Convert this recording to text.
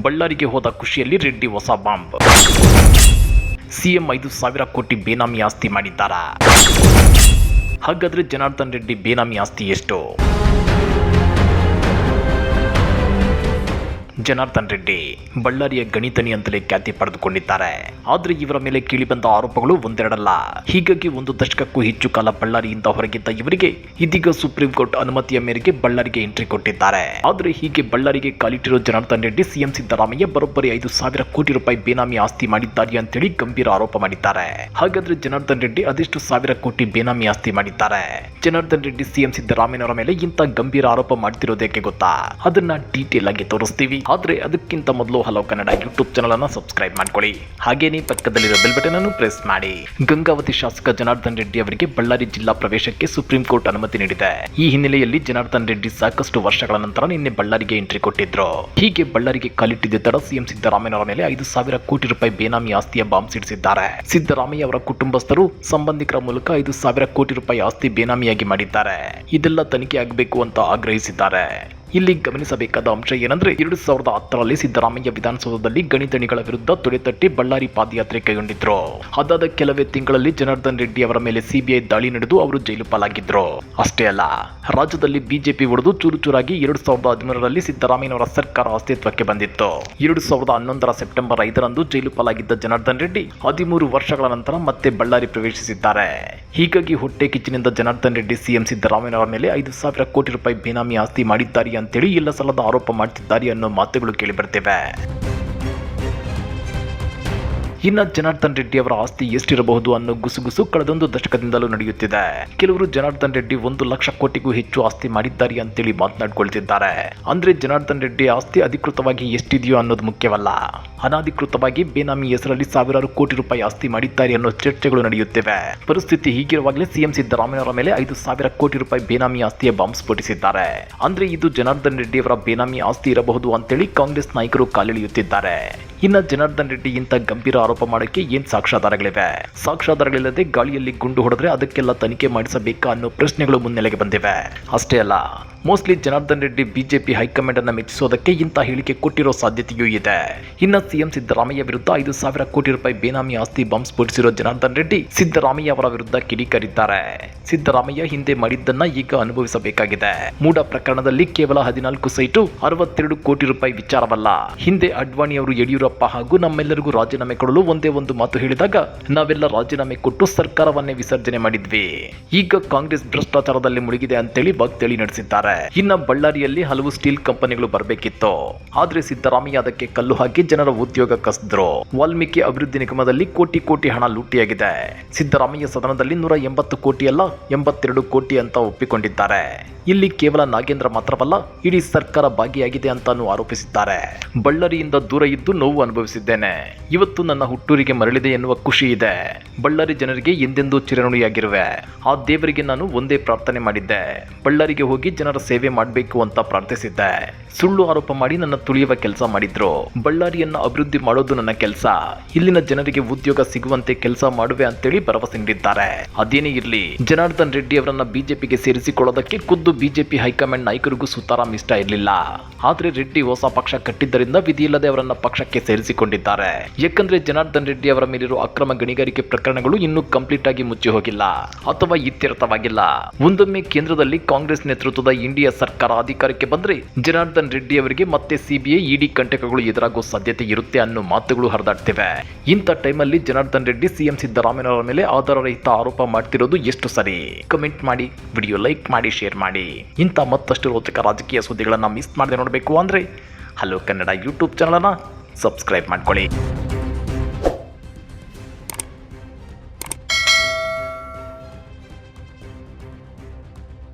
ಬಳ್ಳಾರಿಗೆ ಹೋದ ಖುಷಿಯಲ್ಲಿ ರೆಡ್ಡಿ ಹೊಸ ಬಾಂಬ್. ಸಿಎಂ ಐದು ಸಾವಿರ ಕೋಟಿ ಬೇನಾಮಿ ಆಸ್ತಿ ಮಾಡಿದ್ದಾರಾ? ಹಾಗಾದ್ರೆ ಜನಾರ್ದನ್ ರೆಡ್ಡಿ ಬೇನಾಮಿ ಆಸ್ತಿ ಎಷ್ಟು? ಜನಾರ್ದನ್ ರೆಡ್ಡಿ. ಬಳ್ಳಾರಿಯ ಗಣಿತನಿ ಅಂತಲೇ ಖ್ಯಾತಿ ಪಡೆದುಕೊಂಡಿದ್ದಾರೆ. ಆದ್ರೆ ಇವರ ಮೇಲೆ ಕೇಳಿಬಂದ ಆರೋಪಗಳು ಒಂದೆರಡಲ್ಲ. ಹೀಗಾಗಿ ಒಂದು ದಶಕಕ್ಕೂ ಹೆಚ್ಚು ಕಾಲ ಬಳ್ಳಾರಿಯಿಂದ ಹೊರಗಿದ್ದ ಇವರಿಗೆ ಇದೀಗ ಸುಪ್ರೀಂ ಕೋರ್ಟ್ ಅನುಮತಿಯ ಮೇರೆಗೆ ಬಳ್ಳಾರಿಗೆ ಎಂಟ್ರಿ ಕೊಟ್ಟಿದ್ದಾರೆ. ಆದ್ರೆ ಹೀಗೆ ಬಳ್ಳಾರಿಗೆ ಕಾಲಿಟ್ಟಿರೋ ಜನಾರ್ದನ್ ರೆಡ್ಡಿ, ಸಿಎಂ ಸಿದ್ದರಾಮಯ್ಯ ಬರೋಬ್ಬರಿ ಐದು ಸಾವಿರ ಕೋಟಿ ರೂಪಾಯಿ ಬೇನಾಮಿ ಆಸ್ತಿ ಮಾಡಿದ್ದಾರೆ ಅಂತೇಳಿ ಗಂಭೀರ ಆರೋಪ ಮಾಡಿದ್ದಾರೆ. ಹಾಗಾದ್ರೆ ಜನಾರ್ದನ್ ರೆಡ್ಡಿ ಅದೆಷ್ಟು ಸಾವಿರ ಕೋಟಿ ಬೇನಾಮಿ ಆಸ್ತಿ ಮಾಡಿದ್ದಾರೆ? ಜನಾರ್ದನ್ ರೆಡ್ಡಿ, ಸಿಎಂ ಸಿದ್ದರಾಮಯ್ಯನವರ ಮೇಲೆ ಇಂಥ ಗಂಭೀರ ಆರೋಪ ಮಾಡ್ತಿರೋದಕ್ಕೆ ಗೊತ್ತಾ? ಅದನ್ನ ಡೀಟೇಲ್ ಆಗಿ ತೋರಿಸ್ತೀವಿ. ಆದ್ರೆ ಅದಕ್ಕಿಂತ ಮೊದಲು ಹಲೋ ಕನ್ನಡ ಯೂಟ್ಯೂಬ್ ಚಾನಲ್ ಅನ್ನು ಸಬ್ಸ್ಕ್ರೈಬ್ ಮಾಡ್ಕೊಳ್ಳಿ. ಹಾಗೇನೇ ಪಕ್ಕದಲ್ಲಿರೋ ಬೆಲ್ ಬಟನ್ ಅನ್ನು ಪ್ರೆಸ್ ಮಾಡಿ. ಗಂಗಾವತಿ ಶಾಸಕ ಜನಾರ್ದನ್ ರೆಡ್ಡಿ ಅವರಿಗೆ ಬಳ್ಳಾರಿ ಜಿಲ್ಲಾ ಪ್ರವೇಶಕ್ಕೆ ಸುಪ್ರೀಂ ಕೋರ್ಟ್ ಅನುಮತಿ ನೀಡಿದೆ. ಈ ಹಿನ್ನೆಲೆಯಲ್ಲಿ ಜನಾರ್ದನ್ ರೆಡ್ಡಿ ಸಾಕಷ್ಟು ವರ್ಷಗಳ ನಂತರ ನಿನ್ನೆ ಬಳ್ಳಾರಿಗೆ ಎಂಟ್ರಿ ಕೊಟ್ಟಿದ್ರು. ಹೀಗೆ ಬಳ್ಳಾರಿಗೆ ಕಾಲಿಟ್ಟಿದ್ದ ತಡ ಸಿಎಂ ಸಿದ್ದರಾಮಯ್ಯನವರ ಮೇಲೆ ಐದು ಸಾವಿರ ಕೋಟಿ ರೂಪಾಯಿ ಬೇನಾಮಿ ಆಸ್ತಿಯ ಬಾಂಬ್ ಸಿಡಿಸಿದ್ದಾರೆ. ಸಿದ್ದರಾಮಯ್ಯ ಅವರ ಕುಟುಂಬಸ್ಥರು ಸಂಬಂಧಿಕರ ಮೂಲಕ ಐದು ಸಾವಿರ ಕೋಟಿ ರೂಪಾಯಿ ಆಸ್ತಿ ಬೇನಾಮಿಯಾಗಿ ಮಾಡಿದ್ದಾರೆ. ಇದೆಲ್ಲ ತನಿಖೆ ಆಗಬೇಕು ಅಂತ ಆಗ್ರಹಿಸಿದ್ದಾರೆ. ಇಲ್ಲಿ ಗಮನಿಸಬೇಕಾದ ಅಂಶ ಏನಂದ್ರೆ ಎರಡು ಸಾವಿರದ ಹತ್ತರಲ್ಲಿ ಸಿದ್ದರಾಮಯ್ಯ ವಿಧಾನಸೌಧದಲ್ಲಿ ಗಣಿತಣಿಗಳ ವಿರುದ್ಧ ತೊಡೆತಟ್ಟಿ ಬಳ್ಳಾರಿ ಪಾದಯಾತ್ರೆ ಕೈಗೊಂಡಿದ್ರು. ಅದಾದ ಕೆಲವೇ ತಿಂಗಳಲ್ಲಿ ಜನಾರ್ದನ್ ರೆಡ್ಡಿ ಅವರ ಮೇಲೆ ಸಿಬಿಐ ದಾಳಿ ನಡೆದು ಅವರು ಜೈಲು ಪಾಲಾಗಿದ್ರು. ಅಷ್ಟೇ ಅಲ್ಲ, ರಾಜ್ಯದಲ್ಲಿ ಬಿಜೆಪಿ ಒಡೆದು ಚೂರು ಚೂರಾಗಿ ಎರಡು ಸಾವಿರದ ಹದಿಮೂರರಲ್ಲಿ ಸಿದ್ದರಾಮಯ್ಯನವರ ಸರ್ಕಾರ ಅಸ್ತಿತ್ವಕ್ಕೆ ಬಂದಿತ್ತು. ಎರಡು ಸಾವಿರದ ಹನ್ನೊಂದರ ಸೆಪ್ಟೆಂಬರ್ ಐದರಂದು ಜೈಲು ಪಾಲಾಗಿದ್ದ ಜನಾರ್ದನ್ ರೆಡ್ಡಿ ಹದಿಮೂರು ವರ್ಷಗಳ ನಂತರ ಮತ್ತೆ ಬಳ್ಳಾರಿ ಪ್ರವೇಶಿಸಿದ್ದಾರೆ. ಹೀಗಾಗಿ ಹೊಟ್ಟೆ ಕಿಚ್ಚಿನಿಂದ ಜನಾರ್ದನ್ ರೆಡ್ಡಿ ಸಿಎಂ ಸಿದ್ದರಾಮಯ್ಯನವರ ಮೇಲೆ ಐದು ಸಾವಿರ ಕೋಟಿ ರೂಪಾಯಿ ಬೇನಾಮಿ ಆಸ್ತಿ ಮಾಡಿದ್ದಾರೆ ಅಂತೇಳಿ ಇಲ್ಲ ಸಲ್ಲದ ಆರೋಪ ಮಾಡ್ತಿದ್ದಾರೆ ಅನ್ನೋ ಮಾತುಗಳು ಕೇಳಿಬರ್ತಿವೆ ಇನ್ನ ಜನಾರ್ದನ್ ರೆಡ್ಡಿ ಅವರ ಆಸ್ತಿ ಎಷ್ಟಿರಬಹುದು ಅನ್ನೋ ಗುಸುಗುಸು ಕಳೆದೊಂದು ದಶಕದಿಂದಲೂ ನಡೆಯುತ್ತಿದೆ. ಕೆಲವರು ಜನಾರ್ದನ್ ರೆಡ್ಡಿ ಒಂದು ಲಕ್ಷ ಕೋಟಿಗೂ ಹೆಚ್ಚು ಆಸ್ತಿ ಮಾಡಿದ್ದಾರೆ ಅಂತೇಳಿ ಮಾತನಾಡಿಕೊಳ್ತಿದ್ದಾರೆ. ಅಂದ್ರೆ ಜನಾರ್ದನ್ ರೆಡ್ಡಿ ಆಸ್ತಿ ಅಧಿಕೃತವಾಗಿ ಎಷ್ಟಿದೆಯೋ ಅನ್ನೋದು ಮುಖ್ಯವಲ್ಲ. ಅನಧಿಕೃತವಾಗಿ ಬೇನಾಮಿ ಹೆಸರಲ್ಲಿ ಸಾವಿರಾರು ಕೋಟಿ ರೂಪಾಯಿ ಆಸ್ತಿ ಮಾಡಿದ್ದಾರೆ ಅನ್ನೋ ಚರ್ಚೆಗಳು ನಡೆಯುತ್ತಿವೆ. ಪರಿಸ್ಥಿತಿ ಹೀಗಿರುವಾಗಲೇ ಸಿಎಂ ಸಿದ್ದರಾಮಯ್ಯವರ ಮೇಲೆ ಐದು ಸಾವಿರ ಕೋಟಿ ರೂಪಾಯಿ ಬೇನಾಮಿ ಆಸ್ತಿಯ ಬಾಂಬ್ ಸ್ಫೋಟಿಸಿದ್ದಾರೆ. ಅಂದ್ರೆ ಇದು ಜನಾರ್ದನ್ ರೆಡ್ಡಿ ಅವರ ಬೇನಾಮಿ ಆಸ್ತಿ ಇರಬಹುದು ಅಂತೇಳಿ ಕಾಂಗ್ರೆಸ್ ನಾಯಕರು ಕಾಲೆಳೆಯುತ್ತಿದ್ದಾರೆ. ಇನ್ನ ಜನಾರ್ದನ್ ರೆಡ್ಡಿ ಇಂಥ ಗಂಭೀರ ಆರೋಪ ಮಾಡೋಕ್ಕೆ ಏನ್ ಸಾಕ್ಷ್ಯಾಧಾರಗಳಿವೆ? ಸಾಕ್ಷ್ಯಾಧಾರಗಳಿಲ್ಲದೆ ಗಾಳಿಯಲ್ಲಿ ಗುಂಡು ಹೊಡೆದ್ರೆ ಅದಕ್ಕೆಲ್ಲ ತನಿಖೆ ಮಾಡಿಸಬೇಕಾ ಅನ್ನೋ ಪ್ರಶ್ನೆಗಳು ಮುನ್ನೆಲೆಗೆ ಬಂದಿವೆ. ಅಷ್ಟೇ ಅಲ್ಲ mostly Janardhan Reddy BJP high command ಅನ್ನ ಮೆಚ್ಚಿಸೋದಕ್ಕೆ ಇಂಥ ಹೇಳಿಕೆ ಕೊಟ್ಟಿರೋ ಸಾಧ್ಯತೆಯೂ ಇದೆ. ಇನ್ನ ಸಿಎಂ ಸಿದ್ದರಾಮಯ್ಯ ವಿರುದ್ಧ ಐದು ಸಾವಿರ ಕೋಟಿ ರೂಪಾಯಿ ಬೇನಾಮಿ ಆಸ್ತಿ ಬಾಂಬ್ ಸ್ಫೋಟಿಸಿರೋ ಜನಾರ್ದನ್ ರೆಡ್ಡಿ ಸಿದ್ದರಾಮಯ್ಯ ಅವರ ವಿರುದ್ಧ ಕಿಡಿಕಾರಿದ್ದಾರೆ. ಸಿದ್ದರಾಮಯ್ಯ ಹಿಂದೆ ಮಾಡಿದ್ದನ್ನ ಈಗ ಅನುಭವಿಸಬೇಕಾಗಿದೆ. ಮೂಡ ಪ್ರಕರಣದಲ್ಲಿ ಕೇವಲ ಹದಿನಾಲ್ಕು ಸೈಟು, ಅರವತ್ತೆರಡು ಕೋಟಿ ರೂಪಾಯಿ ವಿಚಾರವಲ್ಲ. ಹಿಂದೆ ಅಡ್ವಾಣಿ ಅವರು ಯಡಿಯೂರಪ್ಪ ಹಾಗೂ ನಮ್ಮೆಲ್ಲರಿಗೂ ರಾಜೀನಾಮೆ ಕೊಡಲು ಒಂದೇ ಒಂದು ಮಾತು ಹೇಳಿದಾಗ ನಾವೆಲ್ಲ ರಾಜೀನಾಮೆ ಕೊಟ್ಟು ಸರ್ಕಾರವನ್ನೇ ವಿಸರ್ಜನೆ ಮಾಡಿದ್ವಿ. ಈಗ ಕಾಂಗ್ರೆಸ್ ಭ್ರಷ್ಟಾಚಾರದಲ್ಲಿ ಮುಳುಗಿದೆ ಅಂತೇಳಿ ಭಕ್ತೇಳಿ ನಡೆಸಿದ್ದಾರೆ. ಇನ್ನ ಬಳ್ಳಾರಿಯಲ್ಲಿ ಹಲವು ಸ್ಟೀಲ್ ಕಂಪನಿಗಳು ಬರಬೇಕಿತ್ತು. ಆದ್ರೆ ಸಿದ್ದರಾಮಯ್ಯ ಅದಕ್ಕೆ ಕಲ್ಲು ಹಾಕಿ ಜನರ ಉದ್ಯೋಗ ಕಸಿದ್ರು. ವಾಲ್ಮೀಕಿ ಅಭಿವೃದ್ಧಿ ನಿಗಮದಲ್ಲಿ ಕೋಟಿ ಕೋಟಿ ಹಣ ಲೂಟಿಯಾಗಿದೆ. ಸಿದ್ದರಾಮಯ್ಯ ಸದನದಲ್ಲಿ ನೂರ ಎಂಬತ್ತು ಕೋಟಿ ಅಲ್ಲ, ಎಂಬತ್ತೆರಡು ಕೋಟಿ ಅಂತ ಒಪ್ಪಿಕೊಂಡಿದ್ದಾರೆ. ಇಲ್ಲಿ ಕೇವಲ ನಾಗೇಂದ್ರ ಮಾತ್ರವಲ್ಲ, ಇಡೀ ಸರ್ಕಾರ ಭಾಗಿಯಾಗಿದೆ ಅಂತಾನು ಆರೋಪಿಸಿದ್ದಾರೆ. ಬಳ್ಳಾರಿಯಿಂದ ದೂರ ಇದ್ದು ನೋವು ಅನುಭವಿಸಿದ್ದೇನೆ. ಇವತ್ತು ನನ್ನ ಹುಟ್ಟೂರಿಗೆ ಮರಳಿದೆ ಎನ್ನುವ ಖುಷಿ ಇದೆ. ಬಳ್ಳಾರಿ ಜನರಿಗೆ ಎಂದೆಂದೂ ಚಿರಋಣಿಯಾಗಿರುವೆ. ಆ ದೇವರಿಗೆ ನಾನು ಒಂದೇ ಪ್ರಾರ್ಥನೆ ಮಾಡಿದ್ದೆ. ಬಳ್ಳಾರಿಗೆ ಹೋಗಿ ಜನರ ಸೇವೆ ಮಾಡಬೇಕು ಅಂತ ಪ್ರಾರ್ಥಿಸಿದ್ದೆ. ಸುಳ್ಳು ಆರೋಪ ಮಾಡಿ ನನ್ನ ತುಳಿಯುವ ಕೆಲಸ ಮಾಡಿದ್ರು. ಬಳ್ಳಾರಿಯನ್ನ ಅಭಿವೃದ್ಧಿ ಮಾಡೋದು ನನ್ನ ಕೆಲಸ. ಇಲ್ಲಿನ ಜನರಿಗೆ ಉದ್ಯೋಗ ಸಿಗುವಂತೆ ಕೆಲಸ ಮಾಡುವೆ ಅಂತೇಳಿ ಭರವಸೆ ನೀಡಿದ್ದಾರೆ. ಅದೇನೇ ಇರಲಿ, ಜನಾರ್ದನ್ ರೆಡ್ಡಿ ಅವರನ್ನ ಬಿಜೆಪಿಗೆ ಸೇರಿಸಿಕೊಳ್ಳೋದಕ್ಕೆ ಖುದ್ದು ಬಿಜೆಪಿ ಹೈಕಮಾಂಡ್ ನಾಯಕರಿಗೂ ಸುತಾರಾಮ್ ಇಷ್ಟ ಇರಲಿಲ್ಲ. ಆದ್ರೆ ರೆಡ್ಡಿ ಹೊಸ ಪಕ್ಷ ಕಟ್ಟಿದ್ದರಿಂದ ವಿಧಿಯಿಲ್ಲದೆ ಅವರನ್ನ ಪಕ್ಷಕ್ಕೆ ಸೇರಿಸಿಕೊಂಡಿದ್ದಾರೆ. ಯಾಕಂದ್ರೆ ಜನಾರ್ದನ್ ರೆಡ್ಡಿ ಅವರ ಮೇಲಿರುವ ಅಕ್ರಮ ಗಣಿಗಾರಿಕೆ ಪ್ರಕರಣಗಳು ಇನ್ನೂ ಕಂಪ್ಲೀಟ್ ಆಗಿ ಮುಚ್ಚಿ ಹೋಗಿಲ್ಲ, ಅಥವಾ ಇತ್ಯರ್ಥವಾಗಿಲ್ಲ. ಒಂದೊಮ್ಮೆ ಕೇಂದ್ರದಲ್ಲಿ ಕಾಂಗ್ರೆಸ್ ನೇತೃತ್ವದ ಇಂಡಿಯಾ ಸರ್ಕಾರ ಅಧಿಕಾರಕ್ಕೆ ಬಂದ್ರೆ ಜನಾರ್ದನ್ ರೆಡ್ಡಿ ಅವರಿಗೆ ಮತ್ತೆ ಸಿಬಿಐ ಇಡಿ ಕಂಟಕಗಳು ಎದುರಾಗುವ ಸಾಧ್ಯತೆ ಇರುತ್ತೆ ಅನ್ನೋ ಮಾತುಗಳು ಹರಿದಾಡ್ತಿವೆ. ಇಂಥ ಟೈಮಲ್ಲಿ ಜನಾರ್ದನ್ ರೆಡ್ಡಿ, ಸಿಎಂ ಸಿದ್ದರಾಮಯ್ಯನವರ ಮೇಲೆ ಆಧಾರರಹಿತ ಆರೋಪ ಮಾಡ್ತಿರೋದು ಎಷ್ಟು ಸರಿ? ಕಮೆಂಟ್ ಮಾಡಿ ವಿಡಿಯೋ ಲೈಕ್ ಮಾಡಿ ಶೇರ್ ಮಾಡಿ. ಇಂಥ ಮತ್ತಷ್ಟು ರೋಚಕ ರಾಜಕೀಯ ಸುದ್ದಿಗಳನ್ನು ಮಿಸ್ ಮಾಡದೆ ನೋಡಬೇಕು ಅಂದ್ರೆ ಹಲೋ ಕನ್ನಡ ಯೂಟ್ಯೂಬ್ ಚಾನಲನ್ನು ಸಬ್ಸ್ಕ್ರೈಬ್ ಮಾಡ್ಕೊಳ್ಳಿ.